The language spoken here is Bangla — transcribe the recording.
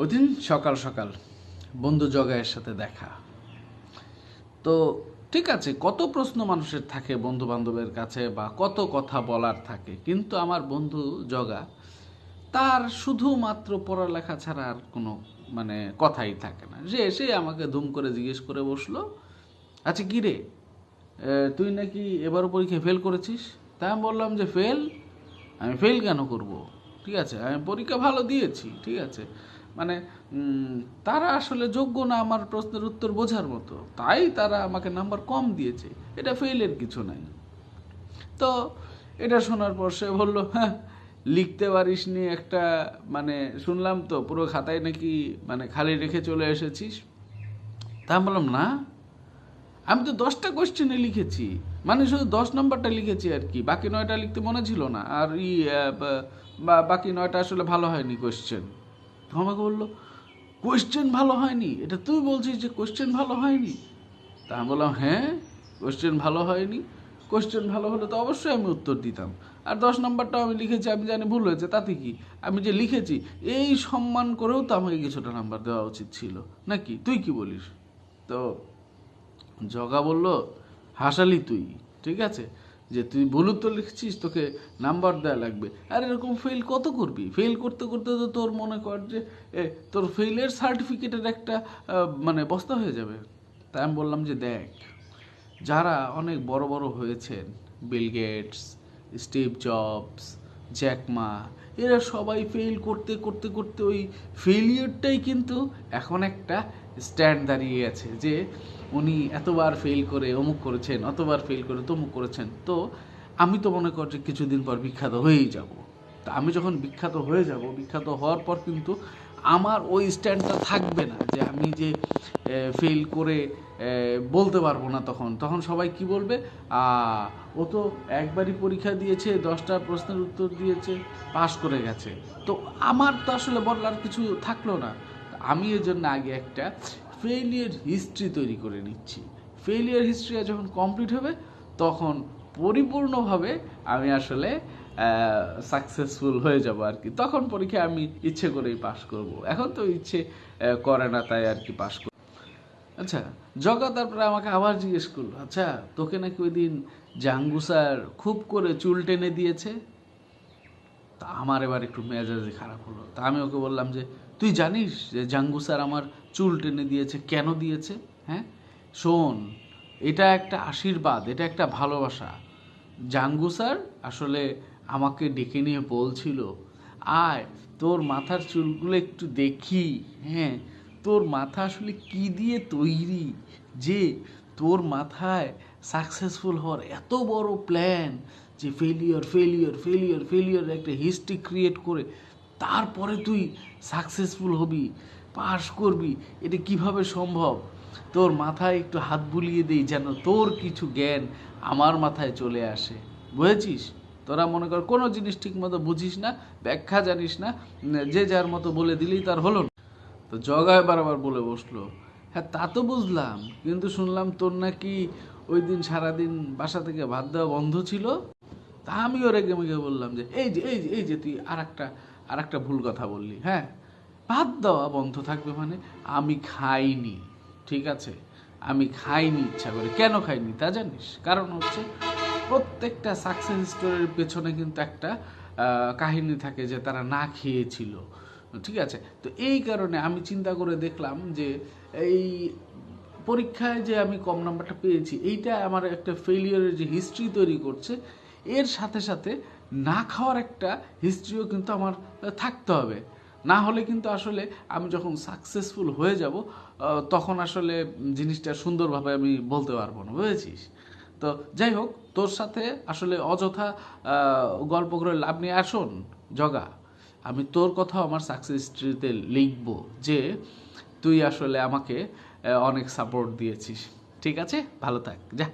ওই দিন সকাল সকাল বন্ধু জগায়ের সাথে দেখা। তো ঠিক আছে, কত প্রশ্ন মানুষের থাকে বন্ধু বান্ধবের কাছে বা কত কথা বলার থাকে, কিন্তু আমার বন্ধু জগা তার শুধুমাত্র পড়ালেখা ছাড়া আর কোনো মানে কথাই থাকে না। যে এসে আমাকে ধুম করে জিজ্ঞেস করে বসল আচ্ছা কী রে? তুই নাকি এবারও পরীক্ষায় ফেল করেছিস? তাই আমি বললাম যে ফেল আমি ফেল কেন করব? ঠিক আছে, আমি পরীক্ষা ভালো দিয়েছি, ঠিক আছে। মানে তারা আসলে যোগ্য না আমার প্রশ্নের উত্তর বোঝার মতো। তাই তারা আমাকে নাম্বার কম দিয়েছে। এটা ফেলের কিছু নাই। তো এটা শোনার পর সে বলল হ্যাঁ লিখতে পারিস নি একটা মানে শুনলাম তো, পুরো খাতায় নাকি মানে খালি রেখে চলে এসেছিস। তা বললাম, না, আমি তো দশটা কোশ্চেনে লিখেছি। মানে শুধু দশ নম্বরটা লিখেছি আর কি, বাকি নয়টা লিখতে মনে ছিল না। আর ই বাকি নয়টা আসলে ভালো হয়নি কোশ্চেন আমাকে বলল কোয়েশ্চেন ভালো হয়নি। এটা তুই বলছিস যে কোশ্চেন ভালো হয়নি? তা আমি বললাম হ্যাঁ কোয়েশ্চেন ভালো হয়নি। কোয়েশ্চেন ভালো হলে তো অবশ্যই আমি উত্তর দিতাম। আর দশ নম্বরটাও আমি লিখেছি, আমি জানি ভুল হয়েছে, তাতে কি? আমি যে লিখেছি, এই সম্মান করেও তো আমাকে কিছুটা নাম্বার দেওয়া উচিত ছিল। নাকি? তুই কি বলিস? তো জগা বলল, হাসালি তুই, ঠিক আছে? যে তুই ভুল উত্তর লিখছিস তোকে নাম্বার দেওয়া লাগবে। আর এরকম ফেল কত করবি? ফেল করতে করতে তো তোর মনে কর যে এ, তোর ফেলের সার্টিফিকেটের একটা মানে বস্তা হয়ে যাবে। তাই আমি বললাম যে দেখ যারা অনেক বড় বড় হয়েছেন Bill Gates Steve Jobs Jack Ma এরা সবাই ফেল করতে করতে করতে ওই ফেলিয়রটাই কিন্তু এখন একটা স্ট্যান্ড দাঁড়িয়ে আছে যে উনি এতবার ফেল করে অমুক করেছেন অতবার ফেল করে তমুক করেছেন। তো আমি তো মনে কর যে কিছুদিন পর বিখ্যাত হয়েই যাব। তা আমি যখন বিখ্যাত হয়ে যাব বিখ্যাত হওয়ার পর কিন্তু আমার ওই স্ট্যান্ডটা থাকবে না যে আমি যে ফেল করে বলতে পারব না তখন। তখন সবাই কি বলবে? "আ, ও তো একবারই পরীক্ষা দিয়েছে দশটা প্রশ্নের উত্তর দিয়েছে পাশ করে গেছে। তো আমার তো আসলে বলার কিছু থাকল না। আমি এর জন্য আগে একটা ফেলিয়ার হিস্ট্রি তৈরি করে নিচ্ছি। ফেলিয়ার হিস্ট্রি যখন কমপ্লিট হবে, তখন পরিপূর্ণভাবে আমি আসলে সাকসেসফুল হয়ে যাব আর কি। তখন পরীক্ষা আমি ইচ্ছে করেই পাশ করব। এখন তো ইচ্ছে করে না, তাই আর কি পাশ করব আচ্ছা জগা তারপরে আমাকে আবার জিজ্ঞেস করল আচ্ছা তোকে নাকি ওই দিন জাঙ্গুসার খুব করে চুল টেনে দিয়েছে? তা আমার এবার একটু মেজাজে খারাপ হলো। তা আমি ওকে বললাম যে, তুই জানিস যে জাঙ্গু স্যার আমার চুল টেনে দিয়েছে, কেন দিয়েছে? হ্যাঁ? শোন, এটা একটা আশীর্বাদ, এটা একটা ভালোবাসা। জাঙ্গু স্যার আসলে আমাকে ডেকে নিয়ে বলছিল, আয়, তোর মাথার চুলগুলো একটু দেখি। হ্যাঁ তোর মাথা আসলে কি দিয়ে তৈরি? যে তোর মাথায় সাকসেসফুল হওয়ার এত বড় প্ল্যান যে ফেলিওর ফেলিওর ফেলিওর ফেলিওর একটা হিস্ট্রি ক্রিয়েট করে তারপরে তুই সাকসেসফুল হবি পাস করবি, এটা কীভাবে সম্ভব? তোর মাথায় একটু হাত বুলিয়ে দিই যেন তোর কিছু জ্ঞান আমার মাথায় চলে আসে। বুঝেছিস? তোরা মনে কর কোনো জিনিস ঠিক মতো বুঝিস না, ব্যাখ্যা জানিস না, যে যার মতো বলে দিলেই তার হলো না। তো জগায় বারবার বলে বসল হ্যাঁ তা তো বুঝলাম, কিন্তু শুনলাম তোর নাকি ওই দিন সারাদিন বাসা থেকে ভাত দেওয়া বন্ধ ছিল। তা আমিও রেগে মেগে বললাম যে, এই যে এই যে এই যে তুই আর একটা আর একটা ভুল কথা বললি হ্যাঁ? ভাত দেওয়া বন্ধ থাকবে মানে আমি খাইনি, ঠিক আছে? আমি খাইনি ইচ্ছা করে। কেন খাইনি তা জানিস? কারণ হচ্ছে প্রত্যেকটা সাকসেস স্টোরির পেছনে কিন্তু একটা কাহিনী থাকে যে তারা না খেয়েছিল, ঠিক আছে? তো এই কারণে আমি চিন্তা করে দেখলাম যে এই পরীক্ষায় যে আমি কম নাম্বারটা পেয়েছি, এইটা আমার একটা ফেলিয়ারের যে হিস্ট্রি তৈরি করছে এর সাথে সাথে না খাওয়ার একটা হিস্ট্রিও কিন্তু আমার থাকতে হবে। না হলে কিন্তু আসলে আমি যখন সাকসেসফুল হয়ে যাব তখন আসলে জিনিসটা সুন্দরভাবে আমি বলতে পারব না, বুঝেছিস? তো যাই হোক, তোর সাথে আসলে অযথা গল্প করে লাভ নিয়ে আসুন, জগা, আমি তোর কথা আমার সাকসেস স্টোরিতে লিখব যে তুই আসলে আমাকে অনেক সাপোর্ট দিয়েছিস। ঠিক আছে? ভালো থাক, যা।